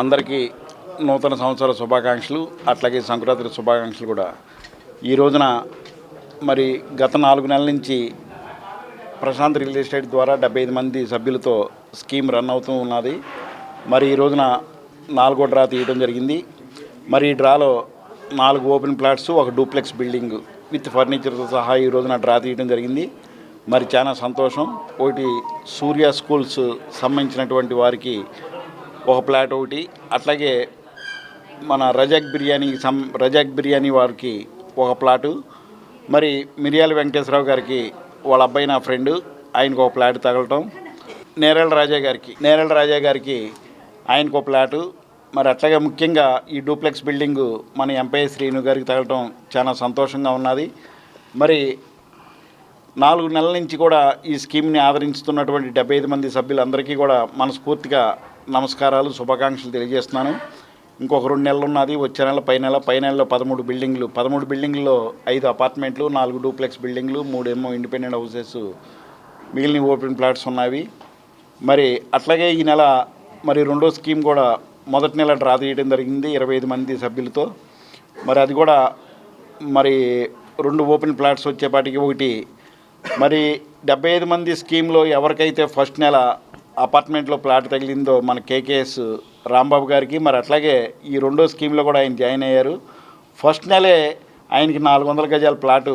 అందరికీ నూతన సంవత్సర శుభాకాంక్షలు అట్లాగే సంక్రాంతి శుభాకాంక్షలు కూడా. ఈ రోజున మరి గత నాలుగు నెలల నుంచి ప్రశాంత్ రియల్ ఎస్టేట్ ద్వారా డెబ్బై ఐదు మంది సభ్యులతో స్కీమ్ రన్ అవుతూ ఉన్నది. మరి ఈ రోజున నాలుగో డ్రా తీయడం జరిగింది. మరి ఈ డ్రాలో నాలుగు ఓపెన్ ప్లాట్స్ ఒక డూప్లెక్స్ బిల్డింగ్ విత్ ఫర్నిచర్తో సహా ఈ రోజున డ్రా తీయడం జరిగింది. మరి చాలా సంతోషం. ఒకటి సూర్య స్కూల్స్ సంబంధించినటువంటి వారికి ఒక ప్లాట్ ఒకటి. అట్లాగే మన రజాక్ బిర్యానీ సం రజాక్ బిర్యానీ వారికి ఒక ప్లాటు. మరి మిరియాల వెంకటేశ్వరరావు గారికి వాళ్ళ అబ్బాయి నా ఫ్రెండు ఆయనకు ఒక ప్లాట్ తగలటం. నేరల రాజా గారికి నేరల రాజా గారికి ఆయనకు ఒక ప్లాటు. మరి అట్లాగే ముఖ్యంగా ఈ డూప్లెక్స్ బిల్డింగ్ మన ఎంపై శ్రీను గారికి తగలటం చాలా సంతోషంగా ఉన్నది. మరి నాలుగు నెలల నుంచి కూడా ఈ స్కీమ్ని ఆదరించుతున్నటువంటి డెబ్బై ఐదు మంది సభ్యులందరికీ కూడా మనస్ఫూర్తిగా నమస్కారాలు శుభాకాంక్షలు తెలియజేస్తున్నాను. ఇంకొక రెండు నెలలు ఉన్నది వచ్చే నెల పై నెల పై నెలలో పదమూడు బిల్డింగ్లు. పదమూడు బిల్డింగ్లో ఐదు అపార్ట్మెంట్లు నాలుగు డూప్లెక్స్ బిల్డింగ్లు మూడేమో ఇండిపెండెంట్ హౌసెస్. మిగిలిన ఓపెన్ ప్లాట్స్ ఉన్నవి. మరి అట్లాగే ఈ నెల మరి రెండో స్కీమ్ కూడా మొదటి నెల డ్రా తీయడం జరిగింది ఇరవై ఐదు మంది సభ్యులతో. మరి అది కూడా మరి రెండు ఓపెన్ ప్లాట్స్ వచ్చేపాటికి ఒకటి మరి డెబ్బై ఐదు మంది స్కీమ్లో ఎవరికైతే ఫస్ట్ నెల అపార్ట్మెంట్లో ప్లాట్ తగిలిందో మన కేకేఎస్ రాంబాబు గారికి మరి అట్లాగే ఈ రెండో స్కీమ్లో కూడా ఆయన జాయిన్ అయ్యారు. ఫస్ట్ నెలే ఆయనకి నాలుగు వందల గజాల ప్లాటు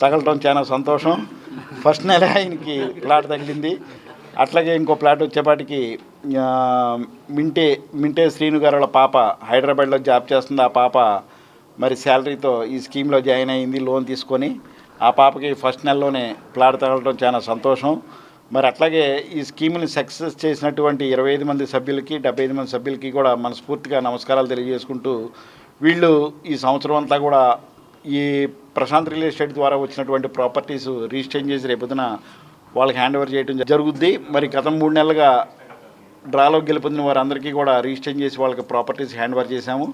తగలటం చాలా సంతోషం. ఫస్ట్ నెల ఆయనకి ప్లాట్ తగిలింది. అట్లాగే ఇంకో ప్లాట్ వచ్చేపాటికి మింటే మింటే శ్రీను గారు వాళ్ళ పాప హైదరాబాద్లో జాబ్ చేస్తుంది. ఆ పాప మరి శాలరీతో ఈ స్కీమ్లో జాయిన్ అయింది లోన్ తీసుకొని. ఆ పాపకి ఫస్ట్ నెలలోనే ప్లాట్ తగలడం చాలా సంతోషం. మరి అట్లాగే ఈ స్కీమ్ని సక్సెస్ చేసినటువంటి ఇరవై ఐదు మంది సభ్యులకి డెబ్బై ఐదు మంది సభ్యులకి కూడా మనస్ఫూర్తిగా నమస్కారాలు తెలియజేసుకుంటూ వీళ్ళు ఈ సంవత్సరం అంతా కూడా ఈ ప్రశాంత్ రియల్ ఎస్టేట్ ద్వారా వచ్చినటువంటి ప్రాపర్టీస్ రిజిస్టర్ చేసి రేపొద్దున వాళ్ళకి హ్యాండ్ ఓవర్ చేయడం జరుగుద్ది. మరి గత మూడు నెలలుగా డ్రాలో గెలుపొందిన వారందరికీ కూడా రిజిస్టర్ చేసి వాళ్ళకి ప్రాపర్టీస్ హ్యాండ్ ఓవర్ చేశాము.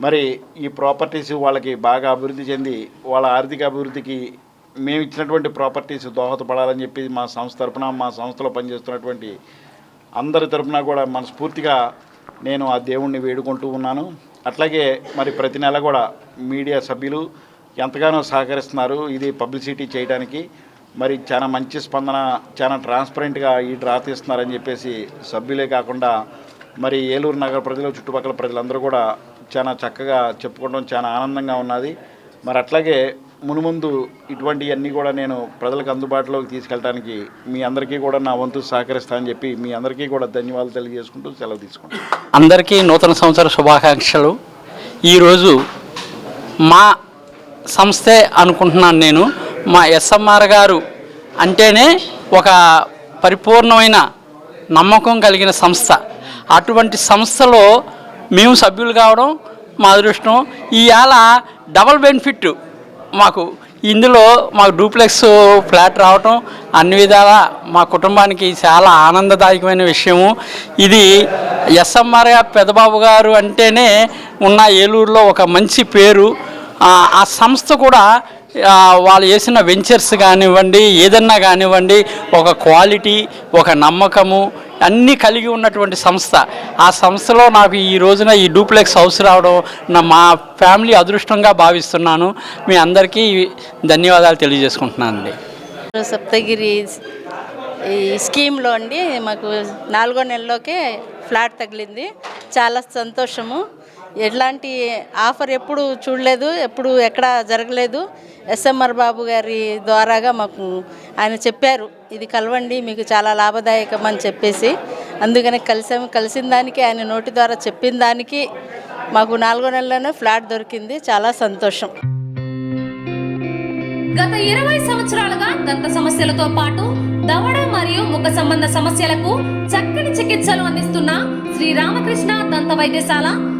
మరి ఈ ప్రాపర్టీస్ వాళ్ళకి బాగా అభివృద్ధి చెంది వాళ్ళ ఆర్థిక అభివృద్ధికి మేము ఇచ్చినటువంటి ప్రాపర్టీస్ దోహదపడాలని చెప్పి మా సంస్థ తరపున మా సంస్థలో పనిచేస్తున్నటువంటి అందరి తరపున కూడా మనస్ఫూర్తిగా నేను ఆ దేవుణ్ణి వేడుకుంటూ ఉన్నాను. అట్లాగే మరి ప్రతి నెల కూడా మీడియా సభ్యులు ఎంతగానో సహకరిస్తున్నారు ఇది పబ్లిసిటీ చేయడానికి. మరి చాలా మంచి స్పందన చాలా ట్రాన్స్పరెంట్గా ఈ డ్రా తీస్తున్నారని చెప్పేసి సభ్యులే కాకుండా మరి ఏలూరు నగర ప్రజలు చుట్టుపక్కల ప్రజలందరూ కూడా చాలా చక్కగా చెప్పుకోవడం చాలా ఆనందంగా ఉన్నది. మరి అట్లాగే మునుముందు ఇటువంటివన్నీ కూడా నేను ప్రజలకు అందుబాటులోకి తీసుకెళ్ళడానికి మీ అందరికీ కూడా నా వంతు సహకరిస్తానని చెప్పి మీ అందరికీ కూడా ధన్యవాదాలు తెలియజేసుకుంటూ సెలవు తీసుకుంటాను అందరికీ నూతన సంవత్సర శుభాకాంక్షలు. ఈరోజు మా సంస్థే అనుకుంటున్నాను నేను. మా ఎస్ఎంఆర్ గారు అంటేనే ఒక పరిపూర్ణమైన నమ్మకం కలిగిన సంస్థ. అటువంటి సంస్థలో మేము సభ్యులు కావడం మా అదృష్టం. ఇవాళ డబల్ బెనిఫిట్ మాకు. ఇందులో మాకు డూప్లెక్స్ ఫ్లాట్ రావటం అన్ని విధాలా మా కుటుంబానికి చాలా ఆనందదాయకమైన విషయము. ఇది ఎస్ఎంఆర్ పెదబాబు గారు అంటేనే ఉన్న ఏలూరులో ఒక మంచి పేరు. ఆ సంస్థ కూడా వాళ్ళు వేసిన వెంచర్స్ కానివ్వండి ఏదన్నా కానివ్వండి ఒక క్వాలిటీ ఒక నమ్మకము అన్నీ కలిగి ఉన్నటువంటి సంస్థ. ఆ సంస్థలో నాకు ఈ రోజున ఈ డూప్లెక్స్ హౌస్ రావడం నా మా ఫ్యామిలీ అదృష్టంగా భావిస్తున్నాను. మీ అందరికీ ధన్యవాదాలు తెలియజేసుకుంటున్నాను అండి సప్తగిరి ఈ స్కీమ్లో అండి మాకు నాలుగో నెలలోకే ఫ్లాట్ తగిలింది. చాలా సంతోషము. ఎట్లాంటి ఆఫర్ ఎప్పుడు చూడలేదు ఎప్పుడు ఎక్కడ జరగలేదు. ఎస్ఎంఆర్ బాబు గారి ద్వారాగా మాకు ఆయన చెప్పారు ఇది కలవండి మీకు చాలా లాభదాయకం అని చెప్పేసి. అందుకని కలిసాము. కలిసిన దానికి ఆయన నోటి ద్వారా చెప్పిన దానికి మాకు నాలుగో నెలలోనే ఫ్లాట్ దొరికింది. చాలా సంతోషం. గత ఇరవై సంవత్సరాలుగా దంత సమస్యలతో పాటు దవడ మరియు ముఖ సంబంధ సమస్యలకు చక్కని చికిత్సలు అందిస్తున్న శ్రీ రామకృష్ణ దంత వైద్యశాల